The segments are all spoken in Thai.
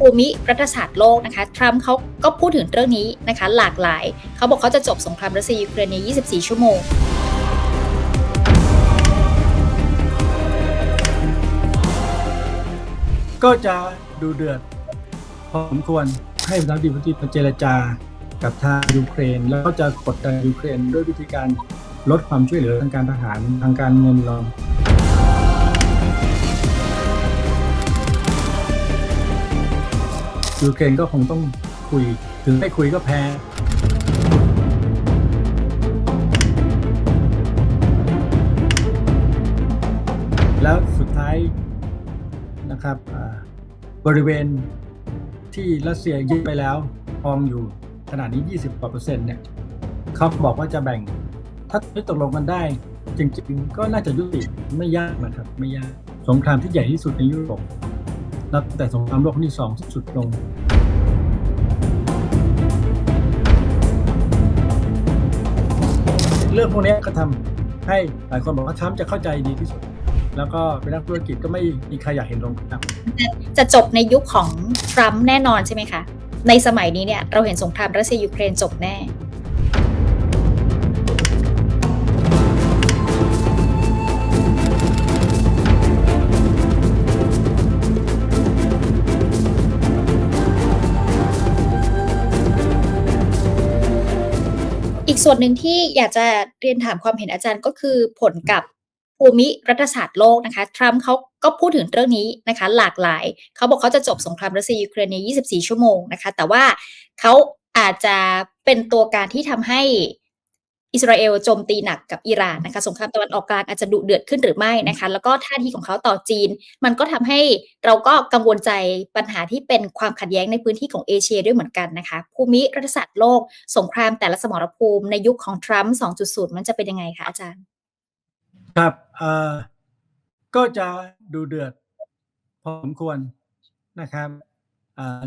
ภูมิรัฐศาสตร์โลกนะคะทรัมป์เขาก็พูดถึงเรื่องนี้นะคะ หลากหลาย เขาบอกเขาจะจบสงครามรัสเซียยูเครนใน 24 ชั่วโมงก็จะดูเดือดพอสมควรให้ประธานาธิบดีมาเจรจากับทางยูเครน แล้วก็จะกดดันยูเครนด้วยวิธีการลดความช่วยเหลือทางการทหารทางการเงินรอง ยูเครนก็คงต้องคุยถึงไม่คุยก็แพ้แล้วสุดท้ายนะครับบริเวณที่รัสเซียยึดไปแล้วครองอยู่ขนาดนี้ 20กว่าเปอร์เซ็นต์เนี่ยเขาบอกว่าจะแบ่ง ถ้าไม่ตกลงกันได้ จริงๆ ก็น่าจะยุติไม่ยากนะครับ ไม่ยากสงครามที่ใหญ่ที่สุดในยุโรป นับแต่สงครามโลกครั้งที่สองสุดลงเรื่องพวกนี้ก็ทำให้หลายคนบอกว่าทรัมป์จะเข้าใจดีที่สุด แล้วก็เป็นนักธุรกิจก็ไม่มีใครอยากเห็นลงครับจะจบในยุคของทรัมป์แน่นอนใช่ไหมคะ ในสมัยนี้เนี่ยเราเห็นสงครามรัสเซียยูเครนจบแน่ อีกส่วนหนึ่งที่อยากจะเรียนถามความเห็นอาจารย์ก็คือผลกับภูมิรัฐศาสตร์โลกนะคะทรัมป์เขาก็พูดถึงเรื่องนี้นะคะ หลากหลาย เขาบอกเขาจะจบสงครามรัสเซียยูเครนใน 24 ชั่วโมงนะคะ แต่ว่าเขาอาจจะเป็นตัวการที่ทำให้ อิสราเอลโจมตีหนักกับอิหร่านนะคะสงครามตะวันออกกลางอาจจะดุเดือดขึ้นหรือไม่นะคะ แล้วก็ท่าทีของเขาต่อจีน มันก็ทำให้เราก็กังวลใจปัญหาที่เป็นความขัดแย้งในพื้นที่ของเอเชียด้วยเหมือนกันนะคะ ภูมิรัฐศาสตร์โลก สงครามแต่ละสมรภูมิในยุคของทรัมป์ 2.0 มันจะเป็นยังไงคะอาจารย์ ครับก็จะดูเดือดพอสมควรนะครับ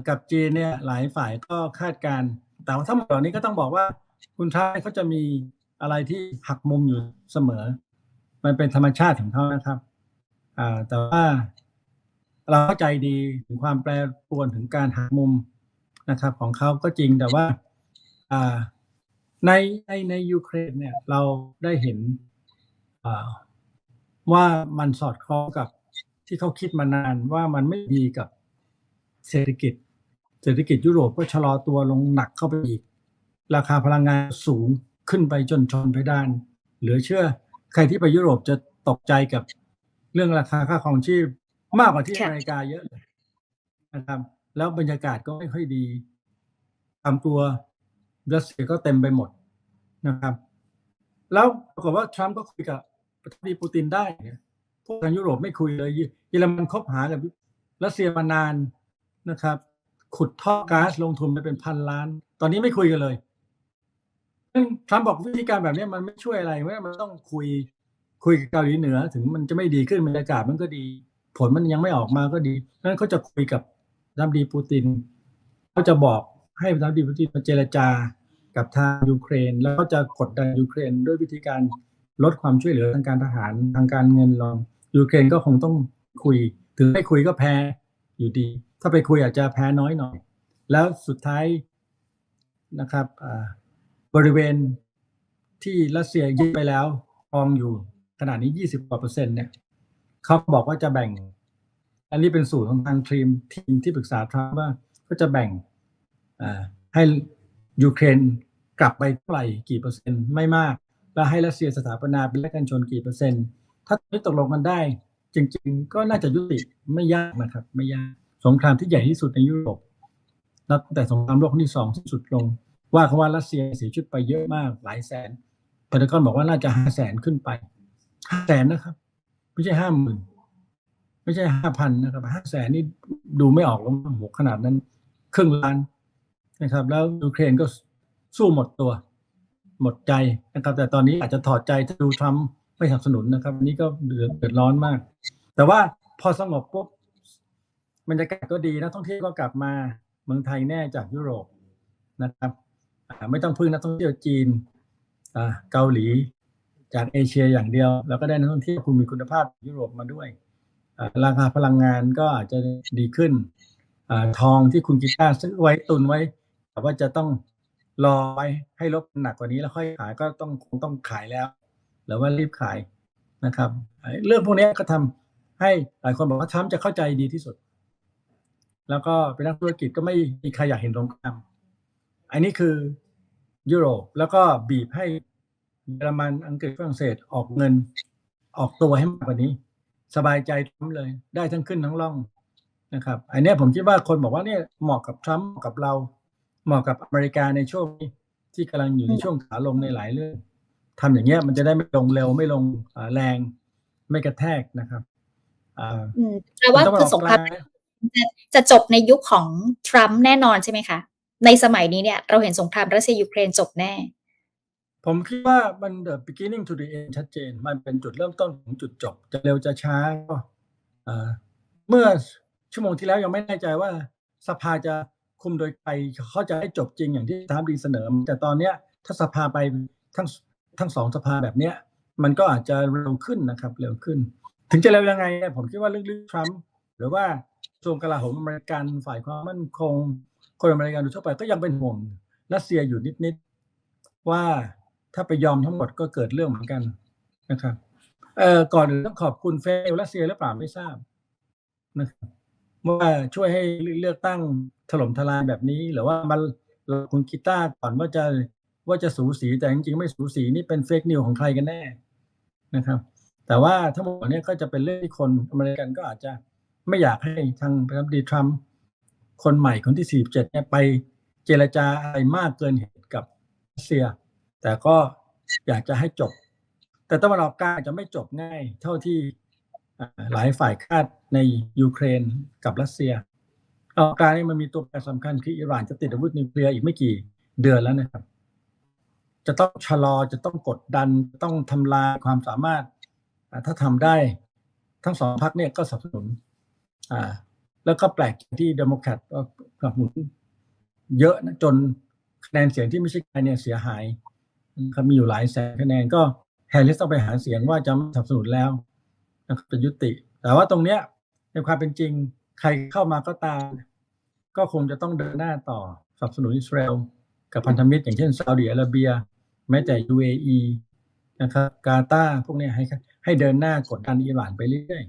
กับจีนเนี่ยหลายฝ่ายก็คาดการณ์แต่ว่าทั้งหมดเหล่านี้ก็ต้องบอกว่า คุณท้ายเขาจะมีอะไรที่หักมุมอยู่เสมอ มันเป็นธรรมชาติของเขานะครับ อ่า แต่ว่าเราเข้าใจดีถึงความแปรปรวนถึงการหักมุมนะครับ ของเขาก็จริงแต่ว่า อ่า ในในในยูเครนเนี่ย เราได้เห็นอ่าว่ามันสอดคล้องกับที่เขาคิดมานานว่ามันไม่ดีกับเศรษฐกิจ เศรษฐกิจยุโรปก็ชะลอตัวลงหนักเข้าไปอีก ราคาพลังงานสูงขึ้นไปจนชนเพดาน เหลือเชื่อ ใครที่ไปยุโรปจะตกใจกับเรื่องราคาค่าครองชีพมากกว่าที่อเมริกาเยอะเลยนะครับ แล้วบรรยากาศก็ไม่ค่อยดีความกลัวรัสเซียก็เต็มไปหมดนะครับ แล้วปรากฏว่าทรัมป์ก็คุยกับประธานาธิบดีปูตินได้พวกทางยุโรปไม่คุยเลยเยเยอรมันคบหากับรัสเซียมานานนะครับ ขุดท่อก๊าซลงทุนไปเป็นพันล้าน ตอนนี้ไม่คุยกันเลย ซึ่งทรัมป์บอกวิธีการแบบนี้มันไม่ช่วยอะไรเพราะมันต้องคุยคุยกับเกาหลีเหนือ ถึงมันจะไม่ดีขึ้นบรรยากาศมันก็ดี ผลมันยังไม่ออกมาก็ดีนั้นเขาจะคุยกับระธานาธิบดีปูตินเขาจะบอกให้ระธานาธิบดีปูตินมาเจรจากับทางยูเครน แล้วก็จะกดดันยูเครน ด้วยวิธีการลดความช่วยเหลือทางการทหารทางการเงินรองยูเครนก็คงต้องคุย ถึงไม่คุยก็แพ้อยู่ดี ถ้าไปคุยอาจจะแพ้น้อยหน่อย แล้วสุดท้ายนะครับอ่า บริเวณที่รัสเซียยึดไปแล้วครองอยู่ขนาดนี้20กว่าเปอร์เซ็นต์เนี่ยเขาบอกว่าจะแบ่ง อันนี้เป็นสูตรของทางทีมทีมที่ปรึกษาทรัมป์ว่าก็จะแบ่งให้ยูเครนกลับไปเท่าไหร่กี่เปอร์เซ็นต์ไม่มาก แล้วให้รัสเซียสถาปนาเป็นแลกกันชนกี่เปอร์เซ็นต์ ถ้าไม่ตกลงกันได้ จริง ๆ ก็น่าจะยุติไม่ยากนะครับ ไม่ยากสงครามที่ใหญ่ที่สุดในยุโรปนับแต่สงครามโลกครั้งที่สองสุดลง ว่าเขาว่ารัสเซียเสียชีวิตไปเยอะมากหลายแสนพารากอนบอกว่าน่าจะห้าแสนขึ้นไปห้าแสนนะครับ ไม่ใช่ห้าหมื่นไม่ใช่ห้าพันนะครับห้าแสนนี่ดูไม่ออกแล้วโหขนาดนั้นครึ่งล้านนะครับ แล้วยูเครนก็สู้หมดตัว หมดใจนะครับ แต่ตอนนี้อาจจะถอดใจถ้าดูทรัมป์ไม่สนับสนุนนะครับอันนี้ก็เดือดร้อนมาก แต่ว่าพอสงบปุ๊บบรรยากาศก็ดีนักท่องเที่ยวก็กลับมาเมืองไทยแน่จากยุโรปนะครับ ไม่ต้องพึ่งนักท่องเที่ยวจีนอ่าเกาหลี จากเอเชียอย่างเดียว แล้วก็ได้นักท่องเที่ยวคุณมีคุณภาพยุโรปมาด้วยอ่าราคาพลังงานก็อาจจะดีขึ้นอาทองที่คุณกีตาร์ซื้อไว้ตุนไว้ แต่ว่าจะต้องรอไว้ให้ลบหนักกว่านี้แล้วค่อยขายก็ต้องคงต้องขายแล้ว หรือว่ารีบขายนะครับ เรื่องพวกนี้ก็ทำให้หลายคนบอกว่าทรัมจะเข้าใจดีที่สุด แล้วก็เป็นนักธุรกิจก็ไม่มีใครอยากเห็นสงครามอันนี้คือ ยุโรป แล้วก็บีบให้เยอรมันอังกฤษฝรั่งเศสออกเงินออกตัวให้มากกว่านี้ สบายใจทรัมป์เลย ได้ทั้งขึ้นทั้งล่องนะครับ อันเนี้ยผมคิดว่าคนบอกว่าเนี่ยเหมาะกับทรัมป์เหมาะกับเรา เหมาะกับอเมริกาในช่วงนี้ที่กำลังอยู่ในช่วงขาลงในหลายเรื่องทำอย่างเงี้ยมันจะได้ไม่ลงเร็วไม่ลงอ่าแรง ไม่กระแทกนะครับอ่าอืมแปลว่ามันคือสงครามตะวันออกกลางจะจะจบในยุคของทรัมป์แน่นอนใช่ไหมคะ ในสมัยนี้เนี่ยเราเห็นสงครามรัสเซียยูเครนจบแน่ ผมคิดว่ามัน the beginning to the end ชัดเจน มันเป็นจุดเริ่มต้นของจุดจบ จะเร็วจะช้าก็เมื่อชั่วโมงที่แล้วยังไม่แน่ใจว่าสภาจะคุมโดยใครเขาจะให้จบจริงอย่างที่ทรัมดีเสนอ แต่ตอนเนี้ยถ้าสภาไปทั้งทั้งสองสภาแบบเนี้ย มันก็อาจจะเร็วขึ้นนะครับเร็วขึ้น ถึงจะเร็วยังไงเนี่ยผมคิดว่าลึกๆทรัมป์หรือว่ากระทรวงกลาโหมอเมริกันฝ่ายความมั่นคง คนอเมริกันโดยทั่วไปก็ยังเป็นห่วงรัสเซียอยู่นิดๆว่าถ้าไปยอมทั้งหมดก็เกิดเรื่องเหมือนกันนะครับเอ่อก่อนอื่นต้องขอบคุณเฟลรัสเซียหรือเปล่าไม่ทราบนะครับว่าช่วยให้เลือกตั้งถล่มทลายแบบนี้ หรือว่ามันคุณกีตาร์ก่อนว่าจะว่าจะสูสีแต่จริงๆไม่สูสีนี่เป็นเฟกนิวของใครกันแน่นะครับ แต่ว่าทั้งหมดนี้ก็จะเป็นเรื่องที่คนอเมริกันก็อาจจะไม่อยากให้ทางประธานาธิบดีทรัมป์ คนใหม่คนที่ 47เนี่ยไปเจรจาอะไรมากเกินเหตุกับรัสเซีย แต่ก็อยากจะให้จบ แต่ตะวันออกกลางจะไม่จบง่าย เท่าที่หลายฝ่ายคาดในยูเครนกับรัสเซียตะวันออกกลางนี่มันมีตัวแปรสำคัญคืออิหร่านจะติดอาวุธนิวเคลียร์อีกไม่กี่เดือนแล้วนะครับ จะต้องชะลอจะต้องกดดันต้องทำลายความสามารถถ้าทำได้ทั้งสองพรรคเนี่ยก็สนับสนุนอ่า แล้วก็แปลกที่เดโมแครตก็สนับสนุนเยอะนะจนคะแนนเสียงที่ไม่ใช่ใครเนี่ยเสียหายครับมีอยู่หลายแสนคะแนนก็แฮร์ริสต้องไปหาเสียงว่าจะไม่สนับสนุนแล้วนะครับจะยุติ แต่ว่าตรงเนี้ยในความเป็นจริงใครเข้ามาก็ตาม ก็คงจะต้องเดินหน้าต่อสนับสนุนอิสราเอลกับพันธมิตรอย่างเช่นซาอุดิอาระเบีย แม้แต่ UAE นะครับกาตาร์พวกเนี้ยให้ให้เดินหน้ากดดันอิหร่านไปเรื่อย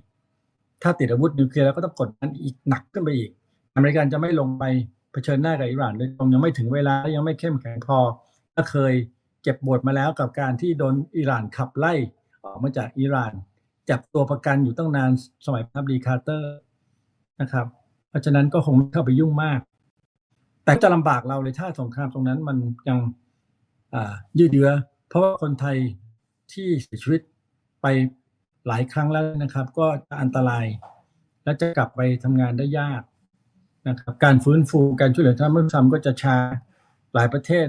ถ้าติดอาวุธนิวเคลียร์แล้วก็ต้องกดดันอีกหนักขึ้นไปอีก อเมริกันจะไม่ลงไปเผชิญหน้ากับอิหร่านโดยตรงยังไม่ถึงเวลาและยังไม่เข้มแข็งพอก็เคยเจ็บบวดมาแล้วกับการที่โดนอิหร่านขับไล่ออกมาจากอิหร่าน จับตัวประกันอยู่ตั้งนานสมัยพับดีคาร์เตอร์นะครับ เพราะฉะนั้นก็คงไม่เข้าไปยุ่งมาก แต่จะลำบากเราเลยถ้าสงครามตรงนั้นมันยังยืดเยื้อเพราะว่าคนไทยที่เสียชีวิตไป หลายครั้งแล้วนะครับ ก็จะอันตราย และจะกลับไปทำงานได้ยากนะครับ การฟื้นฟูการช่วยเหลือท่านผู้ชมก็จะช้าหลายประเทศ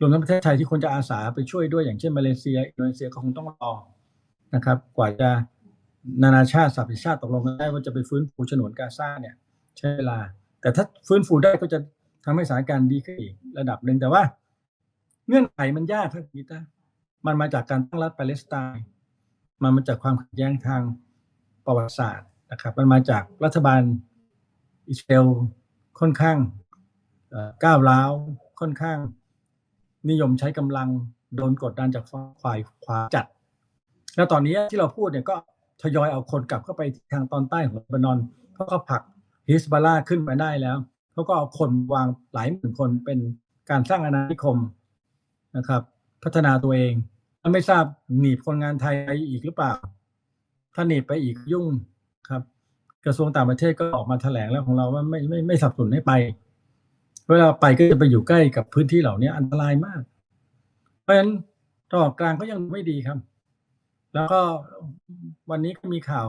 รวมทั้งประเทศไทยที่ควรจะอาสาไปช่วยด้วยอย่างเช่นมาเลเซียอินโดนีเซียก็คงต้องรอนะครับ กว่าจะนานาชาติสหประชาติตกลงกันได้ว่าจะไปฟื้นฟูฉนวนกาซาเนี่ยใช้เวลา แต่ถ้าฟื้นฟูได้ก็จะทำให้สถานการณ์ดีขึ้นอีกระดับหนึ่งแต่ว่า เงื่อนไขมันยากครับพีตามันมาจากการตั้งรัฐปาเลสไตน์ มันมาจากความขัดแย้งทางประวัติศาสตร์นะครับ มันมาจากรัฐบาลอิสราเอลค่อนข้างก้าวร้าวค่อนข้าง นิยมใช้กำลังโดนกดดันจากฝ่ายขวาจัด แล้วตอนนี้ที่เราพูดเนี่ยก็ทยอยเอาคนกลับเข้าไปทางตอนใต้ของเลบานอนเพราะเขาผลักฮิสบาลาขึ้นมาได้แล้วเขาก็เอาคนวางหลายหมื่นคนเป็นการสร้างอาณานิคมนะครับ พัฒนาตัวเอง แล้วไม่ทราบหนีบคนงานไทยอีกหรือเปล่า ถ้าหนีบไปอีกยุ่งครับ กระทรวงต่างประเทศก็ออกมาแถลงแล้วของเราว่าไม่ไม่ไม่สับสนให้ไป เวลาไปก็จะไปอยู่ใกล้กับพื้นที่เหล่านี้อันตรายมาก เพราะฉะนั้นตอกกลางก็ยังไม่ดีครับ แล้วก็วันนี้ก็มีข่าว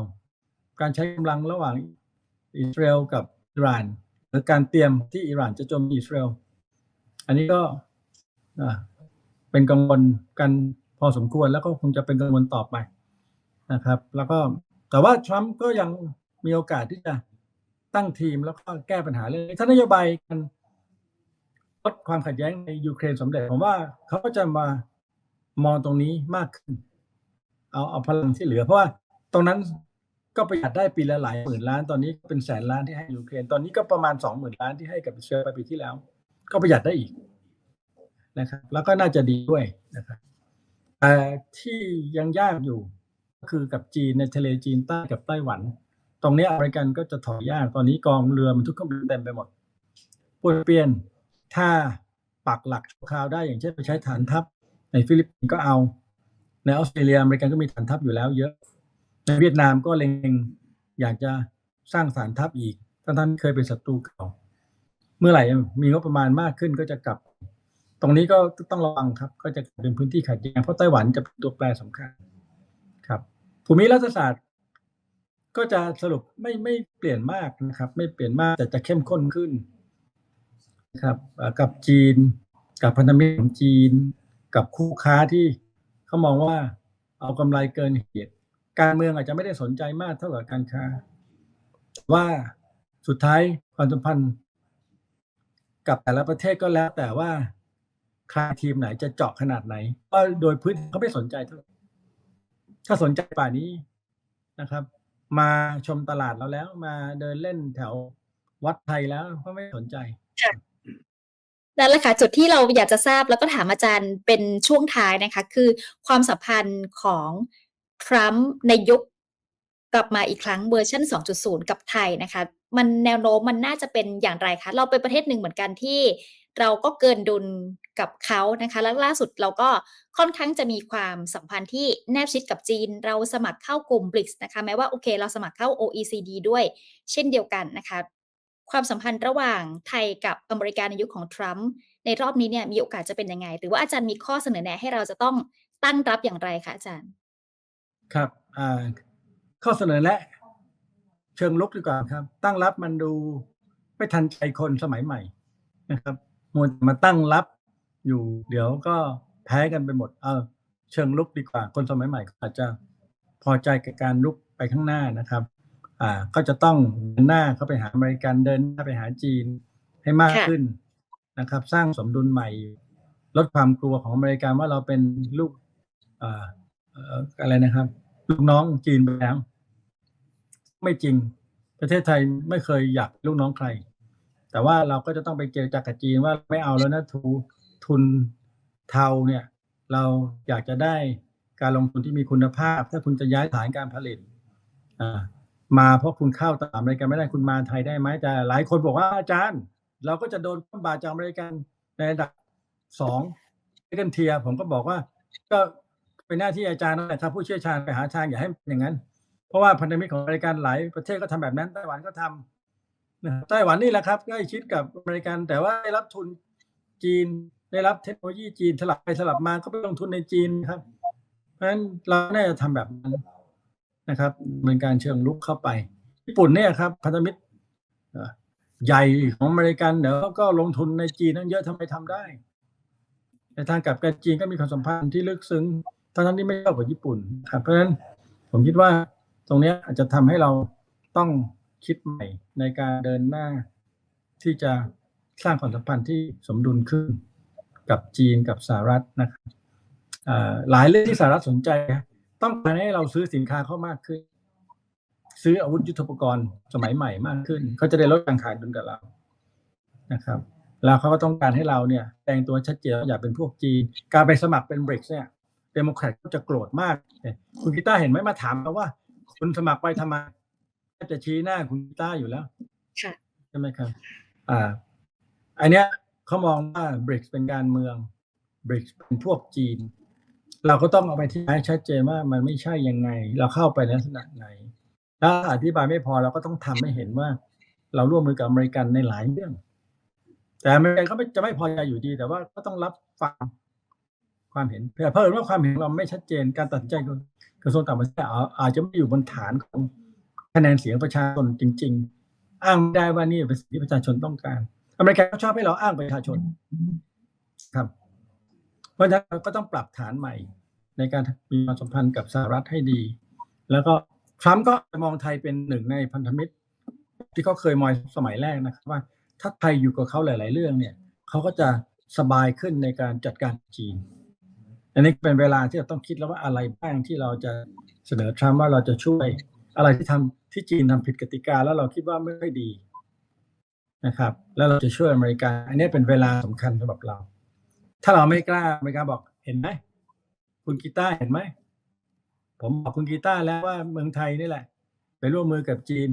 การใช้กำลังระหว่างอิสราเอลกับอิหร่านหรือการเตรียมที่อิหร่านจะโจมตีอิสราเอลอันนี้ก็เป็นกังวลกัน พอสมควรแล้วก็คงจะเป็นกังวลต่อไปนะครับ แล้วก็แต่ว่าทรัมป์ก็ยังมีโอกาสที่จะตั้งทีมแล้วก็แก้ปัญหาเรื่องนี้ถ้านโยบายการลดความขัดแย้งในยูเครนสำเร็จผมว่าเขาก็จะมามองตรงนี้มากขึ้น เอาเอาพลังที่เหลือ เพราะว่าตรงนั้นก็ประหยัดได้ปีละหลายหมื่นล้านตอนนี้เป็นแสนล้านที่ให้ยูเครนตอนนี้ก็ประมาณสองหมื่นล้านที่ให้กับอิสราเอไปปีที่แล้ว ก็ประหยัดได้อีกนะครับ แล้วก็น่าจะดีด้วยนะครับ แต่ที่ยังยากอยู่ ก็คือกับจีนในทะเลจีนใต้กับไต้หวัน ตรงนี้อเมริกันก็จะถอยยากตอนนี้กองเรือมันทุกเครื่องบินเต็มไปหมดปุนเปลี่ยนถ้าปักหลักชั่วคราวได้อย่างเช่นไปใช้ฐานทัพ ในฟิลิปปินส์ก็เอา ในออสเตรเลียอเมริกันก็มีฐานทัพอยู่แล้วเยอะ ในเวียดนามก็เล็งอยากจะสร้างฐานทัพอีกทั้งท่านเคยเป็นศัตรูเก่า เมื่อไหร่มีงบประมาณมากขึ้นก็จะกลับ รงนี้ก็ต้องระวังครับ ก็จะเป็นพื้นที่ขัดแย้งเพราะไต้หวันจะเป็นตัวแปรสำคัญครับ ภูมิรัฐศาสตร์ ก็จะสรุปไม่ไม่เปลี่ยนมากนะครับ ไม่เปลี่ยนมากแต่จะเข้มข้นขึ้นนะครับกับจีน กับพันธมิตรของจีน กับคู่ค้าที่เขามองว่าเอากำไรเกินเหตุ การเมืองอาจจะไม่ได้สนใจมากเท่ากับการค้า ว่าสุดท้ายความสัมพันธ์ กับแต่ละประเทศก็แล้วแต่ว่า ใครทีมไหนจะเจาะขนาดไหนเพราะโดยพื้นเขาไม่สนใจเท่าไหร่ถ้าสนใจป่านี้นะครับ มาชมตลาดเราแล้ว มาเดินเล่นแถววัดไทยแล้วก็ไม่สนใจนั่นแหละค่ะจุดที่เราอยากจะทราบแล้วก็ถามอาจารย์เป็นช่วงท้ายนะคะ คือความสัมพันธ์ของทรัมป์ในยุคกลับมาอีกครั้งเวอร์ชัน2.0 กับไทยนะคะ มันแนวโน้มมันน่าจะเป็นอย่างไรคะ เราเป็นประเทศหนึ่งเหมือนกันที่เราก็เกินดุล กับเขานะคะและล่าสุดเราก็ค่อนข้างจะมีความสัมพันธ์ที่แนบชิดกับจีน เราสมัครเข้ากลุ่ม BRICS นะคะแม้ว่าโอเค เราสมัครเข้า OECD ด้วย เช่นเดียวกันนะคะความสัมพันธ์ระหว่างไทยกับอเมริกาในยุคของทรัมป์ในรอบนี้เนี่ยมีโอกาสจะเป็นยังไง หรือว่าอาจารย์มีข้อเสนอแนะให้เราจะต้องตั้งรับอย่างไรคะอาจารย์ ครับข้อเสนอแนะเชิงลุกดีกว่าครับ ตั้งรับมันดูไม่ทันใจคนสมัยใหม่นะครับมวแต่มาตั้งรับ อยู่ เดี๋ยวก็แพ้กันไปหมด เออ เชิงลุกดีกว่า คนสมัยใหม่ก็อาจจะพอใจกับการลุกไปข้างหน้านะครับ อ่า ก็จะต้องเดินหน้าเข้าไปหาอเมริกันเดินหน้าไปหาจีนให้มากขึ้นนะครับ สร้างสมดุลใหม่ ลดความกลัวของอเมริกันว่าเราเป็นลูกอ่าอะไรนะครับ ลูกน้องจีนไปแล้วไม่จริงประเทศไทยไม่เคยอยากลูกน้องใคร แต่ว่าเราก็จะต้องไปเจรจากับจีนว่าไม่เอาแล้วนะทุ ทุนเทาเนี่ยเราอยากจะได้การลงทุนที่มีคุณภาพ ถ้าคุณจะย้ายฐานการผลิตมาเพราะคุณเข้าตามอเมริกันไม่ได้คุณมาไทยได้ไหมแต่หลายคนบอกว่าอาจารย์ เราก็จะโดนข้ามบาตรจากอเมริกันในระดับสองเกันเทียผมก็บอกว่า ก็เป็นหน้าที่อาจารย์นะครับผู้เชี่ยวชาญไปหาทางอย่าให้เป็นอย่างนั้น เพราะว่าพันธมิตรของอเมริกันหลายประเทศก็ทำแบบนั้นไต้หวันก็ทำนะไต้หวันนี่แหละครับใกล้ชิดกับอเมริกันแต่ว่าได้รับทุนจีน ได้รับเทคโนโลยีจีนสลับไปสลับมาก็ไปลงทุนในจีนครับ เพราะฉะนั้นเราน่าจะทำแบบนั้นนะครับเป็นการเชิงลุกเข้าไป ญี่ปุ่นเนี่ยครับพันธมิตรใหญ่ของอเมริกันเดี๋ยวก็ลงทุนในจีนนั่นเยอะทำไมทำได้ ในทางกลับกันจีนก็มีความสัมพันธ์ที่ลึกซึ้งทั้งๆที่ไม่เท่ากับญี่ปุ่นครับเพราะฉะนั้นผมคิดว่าตรงนี้อาจจะทำให้เราต้องคิดใหม่ในการเดินหน้าที่จะสร้างความสัมพันธ์ที่สมดุลขึ้น กับจีนกับสหรัฐนะครับอ่าหลายเรื่องที่สหรัฐสนใจนะต้องการให้เราซื้อสินค้าเขามากขึ้น ซื้ออาวุธยุทโธปกรณ์สมัยใหม่มากขึ้น เขาจะได้ลดการขาดดุลกับเรานะครับ แล้วเขาก็ต้องการให้เราเนี่ยแต่งตัวชัดเจนว่าอย่าเป็นพวกจีนการไปสมัครเป็นบริกเนี่ยเดโมแครตก็จะโกรธมากเนี่ยคุณกีตาร์เห็นไหมมาถามเราว่า คุณสมัครไปทำไมก็จะชี้หน้าคุณกีตาร์อยู่แล้วค่ะใช่ไหมครับ อ่าอันเนี้ย เขามองว่าบริกเป็นการเมืองบริกเป็นพวกจีน เราก็ต้องเอาไปที่ให้ชัดเจนว่ามันไม่ใช่ยังไง เราเข้าไปในลักษณะไหน ถ้าอธิบายไม่พอเราก็ต้องทำให้เห็นว่า เราร่วมมือกับอเมริกันในหลายเรื่อง แต่อเมริกันเขาไม่จะไม่พอใจอยู่ดี แต่ว่าก็ต้องรับฟังความเห็นเพื่อเพิ่มว่าความเห็นเราไม่ชัดเจนการตัดสินใจกระทรวงต่างประเทศอาจจะไม่อยู่บนฐานของคะแนนเสียงประชาชนจริง ๆ อ้างไม่ได้ว่านี่เป็นสิ่งที่ประชาชนต้องการ อเมริกันเขาชอบให้เราอ้างประชาชนครับ เพราะฉะนั้นเราก็ต้องปรับฐานใหม่ ในการมีความสัมพันธ์กับสหรัฐให้ดี แล้วก็ทรัมป์ก็มองไทยเป็นหนึ่งในพันธมิตร ที่เขาเคยมองสมัยแรกนะครับว่า ถ้าไทยอยู่กับเขาหลาย ๆ เรื่องเนี่ยเขาก็จะสบายขึ้นในการจัดการจีน อันนี้เป็นเวลาที่เราต้องคิดแล้วว่าอะไรบ้างที่เราจะเสนอทรัมป์ว่าเราจะช่วยอะไรที่ทำที่จีนทำผิดกติกาแล้วเราคิดว่าไม่ค่อยดี นะครับ แล้วเราจะช่วยอเมริกา อันนี้เป็นเวลาสำคัญสำหรับเรา ถ้าเราไม่กล้าอเมริกาบอกเห็นไหมคุณกีตาร์เห็นไหมผมบอกคุณกีตาร์แล้วว่าเมืองไทยนี่แหละ ไปร่วมมือกับจีน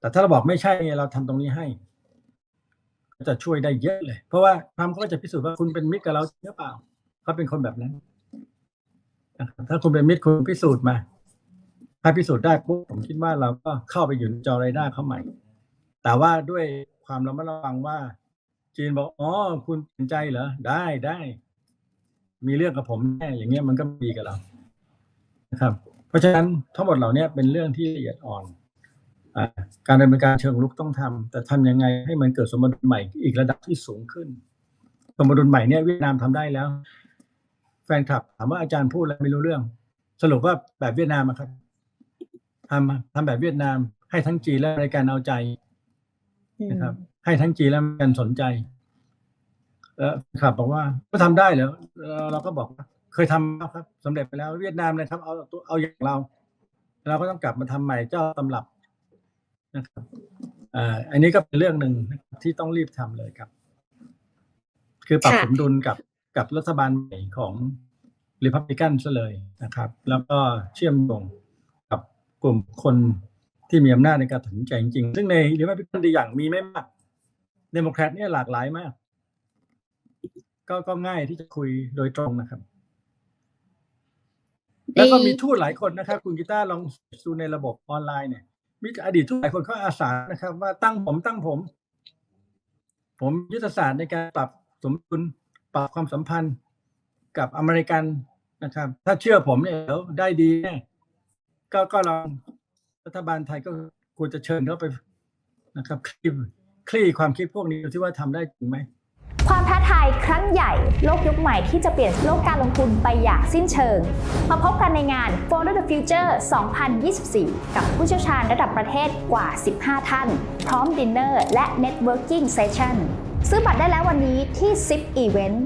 แต่ถ้าเราบอกไม่ใช่เราทำตรงนี้ให้จะช่วยได้เยอะเลย เพราะว่าทรัมป์เขาก็จะพิสูจน์ว่าคุณเป็นมิตรกับเราหรือเปล่าเขาเป็นคนแบบนั้นถ้าคุณเป็นมิตรคุณพิสูจน์มา ถ้าพิสูจน์ได้ปุ๊บผมคิดว่าเราก็เข้าไปอยู่ในจอไรด้าเขาใหม่ แต่ว่าด้วย ความระมัดระวังว่า จีนบอกอ๋อคุณสนใจเหรอได้ได้มีเรื่องกับผมแน่อย่างเงี้ยมันก็ม่ดีกับเรานะครับ เพราะฉะนั้นทั้งหมดเหล่านี้เป็นเรื่องที่ละเอียดอ่อนอการดำเนินการเชิงลุกต้องทำแต่ทำยังไงให้มันเกิดสมดุลใหม่อีกระดับที่สูงขึ้น สมดุลใหม่เนี่ยเวียดนามทำได้แล้ว แฟนคลับถามว่าอาจารย์พูดอะไรไม่รู้เรื่อง สรุปว่าแบบเวียดนามครับทำทำแบบเวียดนามให้ทั้งจีนและอเมริกันเอาใจ นะครับ ให้ทั้งจีนและอเมริกันสนใจแล้วครับบอกว่าก็ทำได้เหรอเราเราก็บอกว่าเคยทำแล้วครับสำเร็จไปแล้วเวียดนามนะครับ เอาตัวเอาอย่างเรา เราก็ต้องกลับมาทำใหม่เจ้าตำรับนะครับอ่าอันนี้ก็เป็นเรื่องหนึ่งนะครับที่ต้องรีบทำเลยครับ คือปรับค่ะสมดุลกับกับรัฐบาลใหม่ของริพับลิกันซะเลยนะครับ แล้วก็เชื่อมโยงกับกลุ่มคน ที่มีอำนาจในการตัดสินใจจริงๆ ซึ่งในริพับลิกันดีอย่างมีไม่มากเดโมแครตเนี่ยหลากหลายมาก ก็ก็ง่ายที่จะคุยโดยตรงนะครับ แล้วก็มีทูตหลายคนนะครับ คุณกีตาร์ลองดูในระบบออนไลน์เนี่ย มีอดีตทูตหลายคนเขาอาสานะครับ ว่าตั้งผมตั้งผม ผมยุทธศาสตร์ในการปรับสมดุลปรับความสัมพันธ์กับอเมริกันนะครับ ถ้าเชื่อผมเนี่ยเดี๋ยวได้ดีแน่ก็ก็ลอง รัฐบาลไทยก็ควรจะเชิญเขาไปนะครับคลี่คลี่ความคิดพวกนี้ดูที่ว่าทำได้จริงไหมความท้าทายครั้งใหญ่โลกยุคใหม่ที่จะเปลี่ยนโลกการลงทุนไปอย่างสิ้นเชิง มาพบกันในงาน Follow the Future 2024 กับผู้เชี่ยวชาญระดับประเทศกว่า 15 ท่าน พร้อมดินเนอร์และ Networking Session ซื้อบัตรได้แล้ววันนี้ที่10 Event